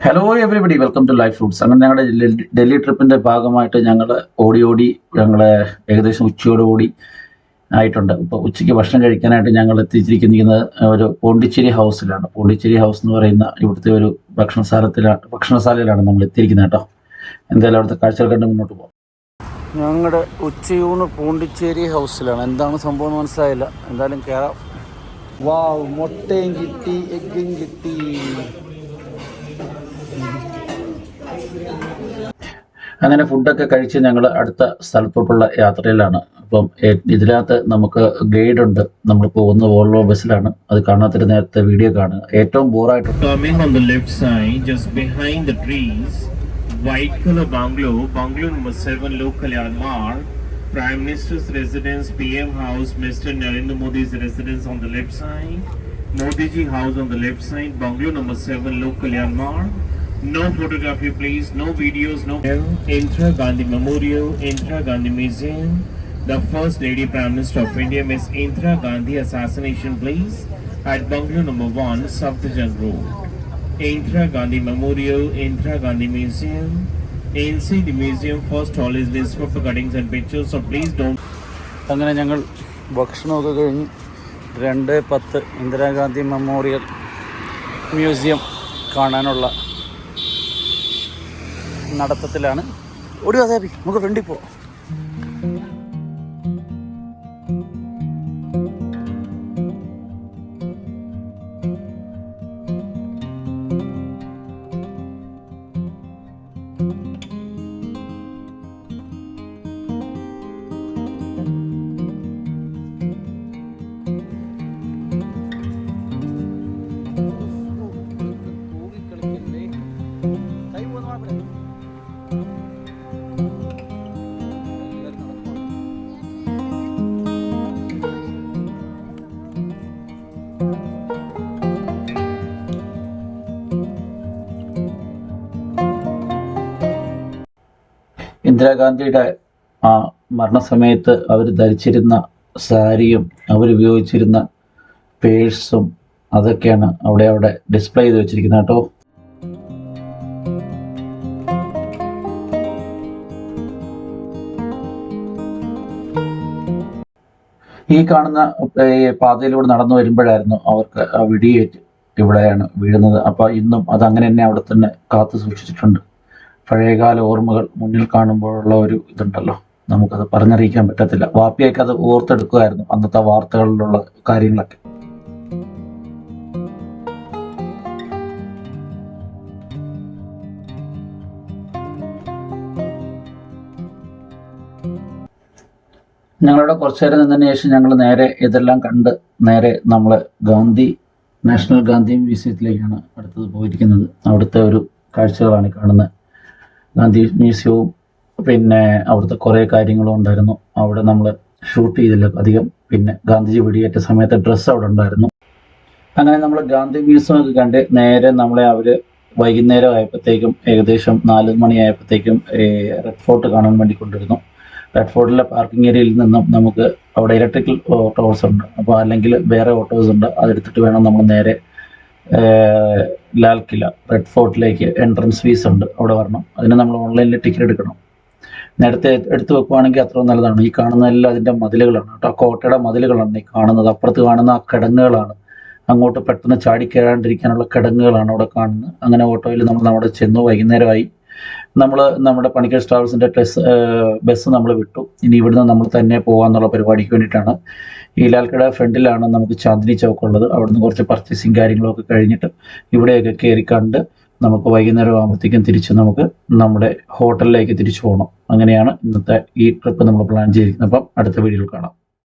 Hello everybody welcome to Life Foods അങ്ങനെ ഞങ്ങളുടെ ഡൽഹി- ട്രിപ്പിന്റെ ഭാഗമായിട്ട് ഞങ്ങൾ ഓടി ഓടി ഞങ്ങൾ ഏകദേശം ഉച്ചയോടുകൂടി ആയിട്ടുണ്ട്. ഇപ്പോൾ ഉച്ചയ്ക്ക് ഭക്ഷണം കഴിക്കാനായിട്ട് ഞങ്ങൾ എത്തിച്ചിരിക്കുന്നത് ഒരു പോണ്ടിച്ചേരി ഹൗസിലാണ്. പോണ്ടിച്ചേരി ഹൗസ് എന്ന് പറയുന്ന ഇവിടുത്തെ ഒരു ഭക്ഷണശാലത്തിലാണ് ഭക്ഷണശാലയിലാണ് നമ്മൾ എത്തിയിരിക്കുന്നത് കേട്ടോ. എന്തായാലും അവിടുത്തെ കാഴ്ചകൾ കണ്ട് മുന്നോട്ട് പോകാം ഞങ്ങളുടെ ഉച്ചയൂണ് പോണ്ടിച്ചേരി ഹൗസിലാണ്. എന്താണ് സംഭവം മനസ്സിലായില്ല. എന്തായാലും കയറാം വാവ് മുട്ടയും കിട്ടി എഗ്ഗും കിട്ടി. അങ്ങനെ ഫുഡൊക്കെ കഴിച്ച് ഞങ്ങൾ അടുത്ത സ്ഥലത്തോട്ടുള്ള യാത്രയിലാണ്. അപ്പം ഇതിനകത്ത് നമുക്ക് ഗൈഡ് ഉണ്ട് നമ്മൾ പോകുന്ന വോൾവോ ബസ്സിലാണ് അത് കാണാത്തൊരു നേരത്തെ വീഡിയോ കാണുക. ഏറ്റവും ബോറായിട്ടുണ്ട് white colour bungalow bungalow number seven local yard prime minister's residence P house mister Narendra Modi's residence on the left side Modiji house on the left side bungalow number seven local yard No photography please, no videos, no... Indira Gandhi Memorial, Indira Gandhi Museum, the first lady Prime Minister of India, Miss Indira Gandhi assassination Place at bungalow number 1, Safdarjung Road. Indira Gandhi Memorial, Indira Gandhi Museum. ANC the museum, first hall is this for cuttings and pictures, so please don't അങ്ങനെ ഞങ്ങൾ ഭക്ഷണമൊക്കെ കഴിഞ്ഞ് രണ്ട് പത്ത് Indira Gandhi memorial museum കാണാനുള്ള നടത്തത്തിലാണ്. ഓടി അതെ നമുക്ക് ഫ്രണ്ടിൽ പോവാം. ഇന്ദിരാഗാന്ധിയുടെ ആ മരണസമയത്ത് അവർ ധരിച്ചിരുന്ന സാരിയും അവരുപയോഗിച്ചിരുന്ന പേഴ്സും അതൊക്കെയാണ് അവിടെ അവിടെ ഡിസ്പ്ലേ ചെയ്ത് വെച്ചിരിക്കുന്നത് കേട്ടോ. ഈ കാണുന്ന പാതയിലൂടെ നടന്നു വരുമ്പോഴായിരുന്നു അവർക്ക് ആ വെടിയേറ്റ് ഇവിടെയാണ് വീഴുന്നത്. അപ്പോൾ ഇന്നും അത് അങ്ങനെ തന്നെ അവിടെ തന്നെ കാത്തു സൂക്ഷിച്ചിട്ടുണ്ട്. പഴയകാല ഓർമ്മകൾ മുന്നിൽ കാണുമ്പോഴുള്ള ഒരു ഇതുണ്ടല്ലോ. നമുക്കത് പറഞ്ഞറിയിക്കാൻ പറ്റത്തില്ല. വാപ്പിയൊക്കെ അത് ഓർത്തെടുക്കുമായിരുന്നു അന്നത്തെ വാർത്തകളിലുള്ള കാര്യങ്ങളൊക്കെ. ഞങ്ങളുടെ കുറച്ചു നേരം നിന്നതിന് ശേഷം ഞങ്ങൾ നേരെ ഇതെല്ലാം കണ്ട് നേരെ നമ്മൾ ഗാന്ധി നാഷണൽ ഗാന്ധി മ്യൂസിയത്തിലേക്കാണ് അടുത്തത് പോയിരിക്കുന്നത്. അവിടുത്തെ ഒരു കാഴ്ചകളാണ് കാണുന്നത്. ഗാന്ധി മ്യൂസിയവും പിന്നെ അവിടുത്തെ കുറേ കാര്യങ്ങളും ഉണ്ടായിരുന്നു. അവിടെ നമ്മൾ ഷൂട്ട് ചെയ്തില്ല അധികം. പിന്നെ ഗാന്ധിജി വെടിയേറ്റ സമയത്ത് ഡ്രസ്സ് അവിടെ ഉണ്ടായിരുന്നു. അങ്ങനെ നമ്മൾ ഗാന്ധി മ്യൂസിയം ഒക്കെ കണ്ട് നേരെ നമ്മളെ അവർ വൈകുന്നേരം ആയപ്പോഴത്തേക്കും ഏകദേശം നാല് മണിയായപ്പോഴത്തേക്കും റെഡ് ഫോർട്ട് കാണാൻ വേണ്ടി കൊണ്ടിരുന്നു റെഡ് ഫോർട്ടിലെ പാർക്കിംഗ് ഏരിയയിൽ നിന്നും നമുക്ക് അവിടെ ഇലക്ട്രിക്കൽ ഓട്ടോസ് ഉണ്ട്. അപ്പോൾ അല്ലെങ്കിൽ വേറെ ഓട്ടോസ് ഉണ്ട്. അതെടുത്തിട്ട് വേണം നമ്മൾ നേരെ ലാൽ കില റെഡ് ഫോർട്ടിലേക്ക് എൻട്രൻസ് ഫീസ് ഉണ്ട് അവിടെ വരണം. അതിന് നമ്മൾ ഓൺലൈനിൽ ടിക്കറ്റ് എടുക്കണം. നേരത്തെ എടുത്തു വെക്കുവാണെങ്കിൽ അത്ര നല്ലതാണ്. ഈ കാണുന്നതെല്ലാം അതിന്റെ മതിലുകളാണ് കേട്ടോ. കോട്ടയുടെ മതിലുകളാണ് ഈ കാണുന്നത്. അപ്പുറത്ത് കാണുന്ന ആ കിടങ്ങുകളാണ്. അങ്ങോട്ട് പെട്ടെന്ന് ചാടി കയറാണ്ടിരിക്കാനുള്ള കിടങ്ങുകളാണ് അവിടെ കാണുന്നത്. അങ്ങനെ ഓട്ടോയിൽ നമ്മൾ അവിടെ ചെന്നു വൈകുന്നേരമായി നമ്മൾ നമ്മുടെ പണിക്കൽ ട്രാവൽസിന്റെ ടെസ് ബസ് നമ്മൾ വിട്ടു. ഇനി ഇവിടുന്ന് നമ്മൾ തന്നെ പോകാമെന്നുള്ള പരിപാടിക്ക് വേണ്ടിയിട്ടാണ്. ഈ ലാൽക്കട ഫ്രണ്ടിലാണ് നമുക്ക് ചാന്ദിനി ചൗക്ക് ഉള്ളത്. അവിടുന്ന് കുറച്ച് പർച്ചേസിങ് കാര്യങ്ങളൊക്കെ കഴിഞ്ഞിട്ട് ഇവിടെയൊക്കെ കയറി കണ്ട് നമുക്ക് വൈകുന്നേരം ആകുമ്പോഴത്തേക്കും തിരിച്ച് നമുക്ക് നമ്മുടെ ഹോട്ടലിലേക്ക് തിരിച്ചു പോകണം അങ്ങനെയാണ് ഇന്നത്തെ ഈ ട്രിപ്പ് നമ്മൾ പ്ലാൻ ചെയ്തിരിക്കുന്നത്. അപ്പം അടുത്ത വീഡിയോയിൽ കാണാം.